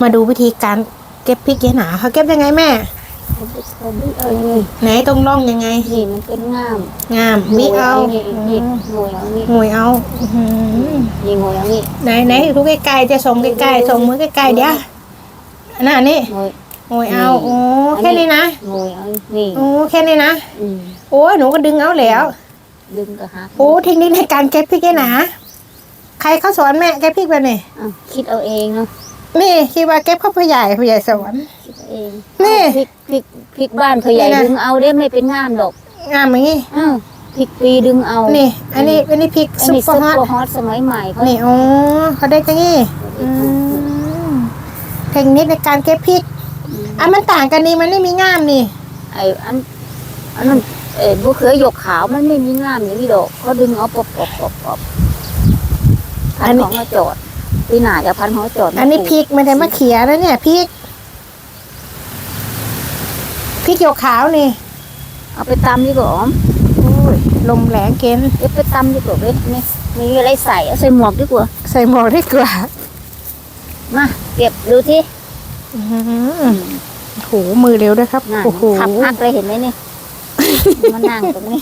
มาดูวิธีการเก็บพริกยายหนาเขาเก็บยังไงแม่เขาไปเขาไม่เอาเลยไหนตรงร่องยังไงนี่มันเป็นง่ามงามวิเอานี่นี่งวยเอานี่หวยเอาอื้อหือนี่งวยเอานี่ไหนไหนดูใกล้ๆจะส่งใกล้ๆส่งมือใกล้ๆเดี๋ยวอันนั้นอันนี้งวยหวยเอาโอ้แค่นี้นะงวยเอานี่โอ้แค่นี้นะอืมโอ้ยหนูก็ดึงเอาแล้ว ดึงกระหักโอ้เทคนิคในการเก็บพริกยายหนา ใครเขาสอนแม่เก็บพริกแบบนี้อ้าวคิดเอาเองเนาะนี่คิดว่าเก็บข้าวผู้ใหญ่ผู้ใหญ่สอน คิดเอาเองนี่พริกพริกพริกบ้านเขาใหญ่นี่นะ ดึงเอาได้ไม่เป็นง่ามดอกงามอย่างนี้อ้าวพริกปีดึงเอานี่ อันนี้อันนี้พริกอันซุปนี้เปอซุร์ปฮอตเปอร์ฮอตสมัยใหม่เขานี่อ๋อเขาได้จังงี้อืมเทคนิคในการเก็บพริกอะมันต่างกันนี่มันไม่มีง่ามนี่ ไอ้อันอันนั้นเอ้บุเขือหยกขาวมันไม่มีง่ามอย่างนี้ดอกเขาดึงเอาปอบปอบปอบปอบ พันของมาจอดปีหน้าจะพันของมาจอดอันนี้พริกไม่ได้มะเขียนะเนี่ยพริกพริกหยกขาวนี่ เอาไปตำดีกว่าอ๋อมโอ้ยลมแรงเกินเดี๋ยวไปตำดีกว่าเว้ยนี่มีอะไรใส่เอาใส่หมวกดีกว่า ใส่หมวกได้กว่า มาเก็บดูที่อื้อหือโอ้โหมือเร็วด้วยครับนั่นโอ้โหขับพักเลยเห็นไหมนี่มานั่งตรงนี้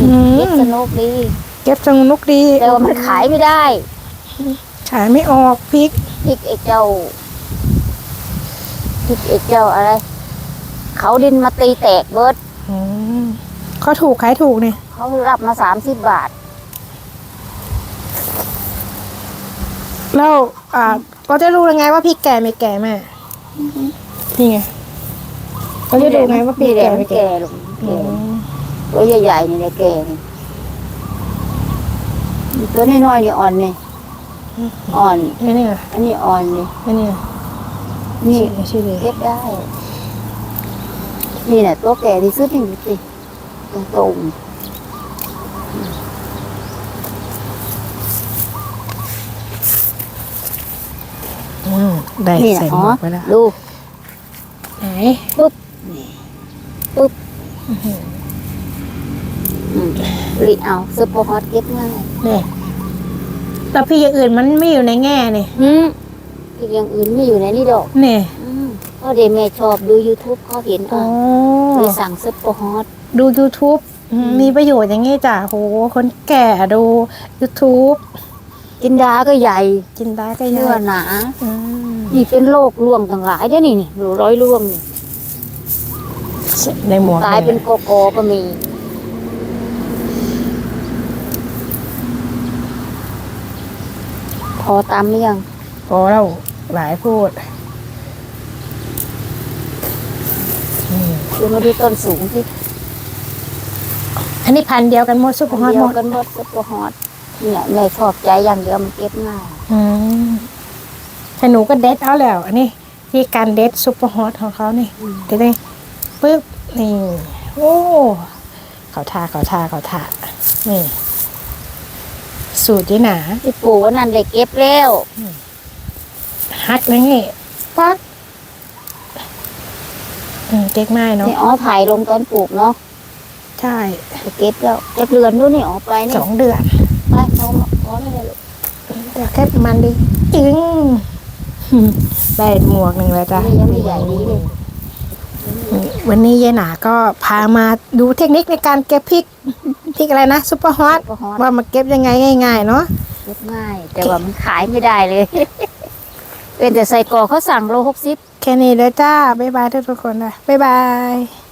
อื้อเก็บหืสอนุกดี เก็บสนุกดีแต่ว่ามันขายไม่ได้ขายไม่ออกพริกพริกไอ้เจ้าพริกไอ้เจ้าอะไร เขาดินมาตีแตกเบิร์ดอืมเขาถูกขายถูกเนี่ยเขารับมาสามสิบบาท แล้วอ่าเราจะรู้ยังไงว่าพริกแก่ไม่แก่แม่นี่ไงเราจะดูไงว่าพริกนี่แหแก่ละมัไม่นแก่แก่ลงอืแก่มตัวใหญ่ๆนี่แหละแก่นี่ ตัวน้อยๆนี่อ่อนนี่อ่อนนี่นี่ไงอันนี้อ่อนนี่นี่นี่ไงนี่ชื่อเลยเก็บได้ นี่แหละตัวแก่ที่สุดนี่ดูสิตรงอืมได้ๆนี่ใส่นะหอ๋มอวกไปแล้วดูไหนอืม รีดเอาซุปเปอร์ฮอตเก็บง่ายนี่แต่พริกอย่างอื่นมันไม่อยู่ในแง่นี่หืมอีกอย่างอื่นไม่อยู่ในนี่ดอกนี่อืมก็เดยวแม่ชอบดู YouTube เขาเห็นอ๋ออะเลยสั่งซุปเปอร์ฮอตดู YouTube อืมมีประโยชน์อย่างงี้จ้ะโห คนแก่ดู YouTube จินดาก็ใหญ่ กินได้ก็เยเนื้ออะหนาอืมนี่เป็นโรคร่วงต่างหลายได้อนี่นี่ร้อยร่วงนี่ในหมวกตายเป็นโกโก้ก็มี พอตามหรือยังโอ้เราหลายพูดเดี๋ยวมาดูต้นสูงที่อันนี้พันธุ์เดียวกันหมดซุปเปอร์ฮอตเดีหยมวดกันหมดซุปเปอร์ฮอตเนี่ยแม่ชอบใจอย่างเดียวมันเก็บง่ายอืมแต่หนูก็เด็ดเอาแล้ว อันนี้ที่การเด็ดซุปเปอร์ฮอตของเขานี่เด็ดเลยปึ๊บนี่ โอ้เขาทาเขาทาเขาทานี่ สูตรยี่หนาที่ปลูกวันนั้นได้เก็บแล้วฮักเลยนี่ปักอืมเก๊กไม้เนาะ นี่อ๋อถ่ายลงตอนปลูกเนาะใช่ ได้เก็บแล้วจะเรือนด้วยนี่ออกไปนี่สองเดือน ไปเอามาขอได้เลยลูกเดี๋ยวแค่ประมาณดีจึง ได้หมวกหนึ่งแล้วจ้ะ นี่ยังไม่ใหญ่ดีเลย วันนี้ยายหนาก็พามาดูเทคนิคในการเก็บพริกพริกอะไรนะซุปเปอร์ฮอต ซุปเปอร์ฮอต ว่ามาเก็บยังไงง่ายๆเนาะเก็บง่าย แต่ว่ามันขายไม่ได้เลย เป็นแต่ใส่กรอกเขาสั่งโลหกสิบแค่นี้เลยจ้า บ๊ายบายทุกคนนะบ๊ายบาย